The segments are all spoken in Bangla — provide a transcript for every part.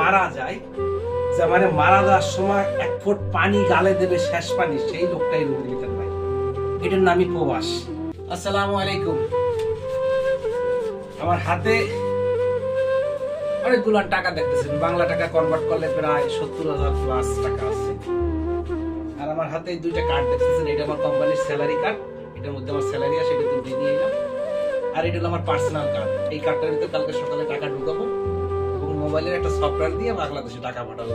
মারা যায়, যে মানে মারা যাওয়ার সময় এক ফুট পানি গালে দেবে শেষ পানি, সেই লোকটাই মিতান ভাই। এটার নামই প্রবাস। আসসালামু আলাইকুম। আমার হাতে অনেকগুলো টাকা দেখতেছেন, বাংলা টাকা কনভার্ট করলে প্রায় সত্তর হাজার প্লাস টাকা আছে। আর আমার হাতে দুইটা কার্ড দেখতেছেন, এটা আমার কোম্পানির স্যালারি কার্ড এটার মধ্যে আমার স্যালারি আছে, এটা তুমি নিয়ে এলাম। আর এটা হলো আমার পার্সোনাল কার্ড এই কার্ডটার ভিতরে কালকে সকালে টাকা ঢুকাবো। মোবাইলের একটা সফটওয়্যার দিয়ে বাংলাদেশে টাকা পাঠাবো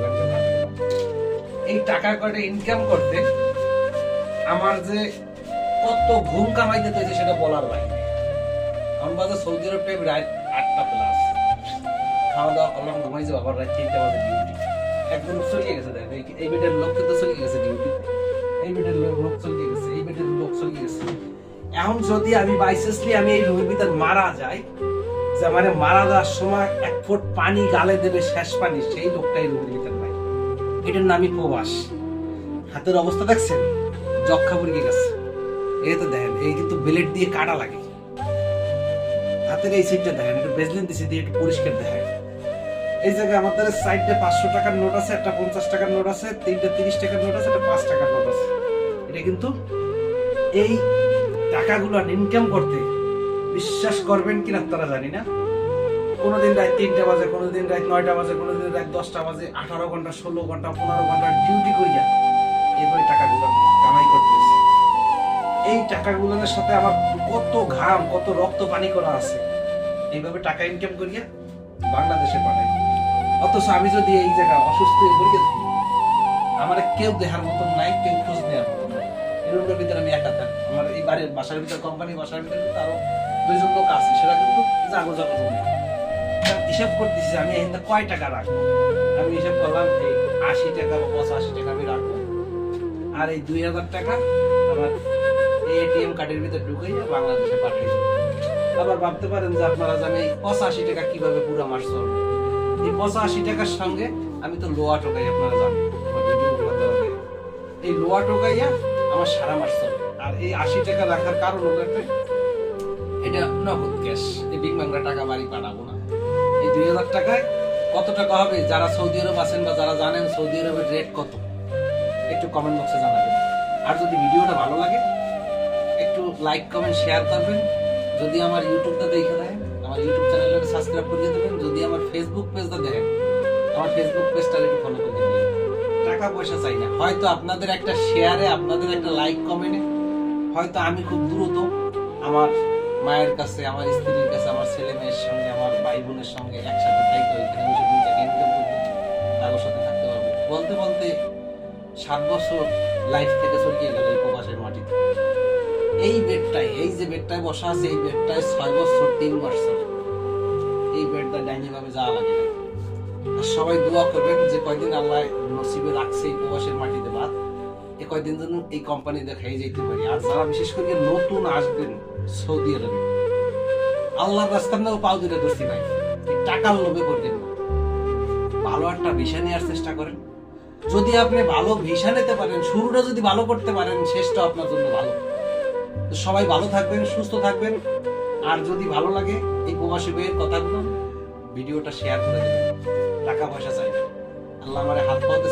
এই টাকা করে ইনকাম করতে আমার যে কত ঘুম কামাই কামাইতে হয়েছে সেটা বলার বাইরে আমার বাজে সৌদি রাত আটটা প্লাস খাওয়া দাওয়া করলাম, ঘুমাই যাব, আবার রাত বাজে ডিউটি একদম চলিয়ে গেছে দেখেন এই- এই লোক কিন্তু চলিয়ে গেছে ডিউটি এই বেডের লোক চলিয়ে গেছে, এই বেডের লোক চলিয়ে গেছে। এখন যদি আমি বাইসেসলি আমি এই রুমের মারা যাই যে মানে মারা যাওয়ার সময় এক ফুট পানি গালে দেবে, শেষ পানি, সেই লোকটাই রুমের ভিতর এটার নামই প্রবাস। হাতের অবস্থা দেখছেন? যক্ষা পড়ে গেছে। এই তো দেখেন, এই কিন্তু ব্লেড দিয়ে কাটা লাগে। হাতের এই সাইডটা দেখেন, একটু বেজলিন দিছে দিয়ে একটু পরিষ্কার দেখেন। এই জায়গায় আমাদের সাইডে পাঁচশো টাকার নোট আছে, একটা পঞ্চাশ টাকার নোট আছে, তিনটা তিরিশ টাকার নোট আছে, একটা পাঁচ টাকার নোট আছে। এটা কিন্তু এই টাকাগুলো ইনকাম করতে বিশ্বাস করবেন কিনা তারা জানি না। কোনোদিন রাত তিনটা বাজে, কোনোদিন রাত নয়টা বাজে, কোনোদিন রাত দশটা বাজে, আঠারো ঘণ্টা, ষোলো ঘণ্টা, পনেরো ঘণ্টা ডিউটি করিয়া এবারে টাকাগুলো কামাই করতেছি। এই টাকাগুলোর সাথে আমার কত ঘাম, কত রক্ত পানি করা আছে। এইভাবে টাকা ইনকাম করিয়া বাংলাদেশে পাঠাই। অথচ আমি যদি এই জায়গায় অসুস্থ হয়ে পড়ে থাকি আমার কেউ দেখার মতন নাই, কেউ খোঁজ নেওয়ার মতন নাই। এই ভিতরে আমি একা থাকি। আমার এই বাড়ির বাসার ভিতরে কোম্পানি বাসার ভিতরে আরও দুইজন লোক আছে, সেটা কিন্তু জাগো জাগো জমি। হিসাব করতেছি আমি এখানে কয় টাকা রাখব? আমি হিসাব করলাম এই আশি টাকা বা পঁচাশি টাকা আমি রাখব। আর এই দুই হাজার টাকা আমার এই এটিএম কার্ডের ভিতরে ঢুকাই বাংলাদেশে পাঠিয়ে আবার ভাবতে পারেন যে আপনারা যে আমি পঁচাশি টাকা কীভাবে পুরো মাস চলবে? এই পঁচাশি টাকার সঙ্গে আমি তো লোয়া টোকাই আপনারা জানেন। এই লোয়া টোকাইয়া আমার সারা মাস চলবে। আর এই আশি টাকা রাখার কারণ হলো একটা এটা নগদ ক্যাশ এই বিগ বাংলা টাকা বাড়ি পাঠাবো না। এই দুই হাজার টাকায় কত টাকা হবে? যারা সৌদি আরব আছেন বা যারা জানেন সৌদি আরবের রেট কত? একটু কমেন্ট বক্সে জানাবেন। আর যদি ভিডিওটা ভালো লাগে, একটু লাইক কমেন্ট শেয়ার করবেন। যদি আমার ইউটিউবটা দেখে দেয় আমার ইউটিউব চ্যানেলটা সাবস্ক্রাইব করে দেবেন। যদি আমার ফেসবুক পেজটা দেখেন, আমার ফেসবুক পেজটা একটু ফলো করে দিবেন। টাকা পয়সা চাই না। হয়তো আপনাদের একটা শেয়ারে আপনাদের একটা লাইক কমেন্টে হয়তো আমি খুব দ্রুত আমার মায়ের কাছে, আমার স্ত্রীর কাছে, আমার ছেলে মেয়ের সঙ্গে, আমার ভাই বোনের সঙ্গে একসাথে থাকতে এখানে বসে দুই টাকা ইনকাম করতে তাদের সাথে থাকতে পারব বলতে বলতে সাত বছর লাইফ থেকে চলিয়ে গেল এই প্রবাসের মাটিতে এই বেডটায় এই যে বেডটায় বসা আছে, এই বেডটায় ছয় বছর, তিন বছর। এই বেডটা ডাইনি ভাবে যাওয়া লাগে সবাই দোয়া করবেন যে কয়দিন আল্লাহ নসিবে রাখছে এই প্রবাসের মাটিতে। বাদ এ কয়দিন যেন এই কোম্পানি দেখাই যেতে পারি। আর যারা বিশেষ করে নতুন আসবেন, সৌদি আরবে, আল্লাহর রাস্তার নাও পাও দিলে দোষী ভাই টাকার লোভে করবেন ভালো একটা ভিসা নেওয়ার চেষ্টা করেন। যদি আপনি ভালো ভিসা নিতে পারেন, শুরুটা যদি ভালো করতে পারেন, শেষটা আপনার জন্য ভালো। সবাই ভালো থাকবেন, সুস্থ থাকবেন। আর যদি ভালো লাগে, এই প্রবাসী বইয়ের কথাগুলো ভিডিওটা শেয়ার করে দেবেন। টাকা পয়সা চাই আল্লাহ আমার হাত পাওয়াতে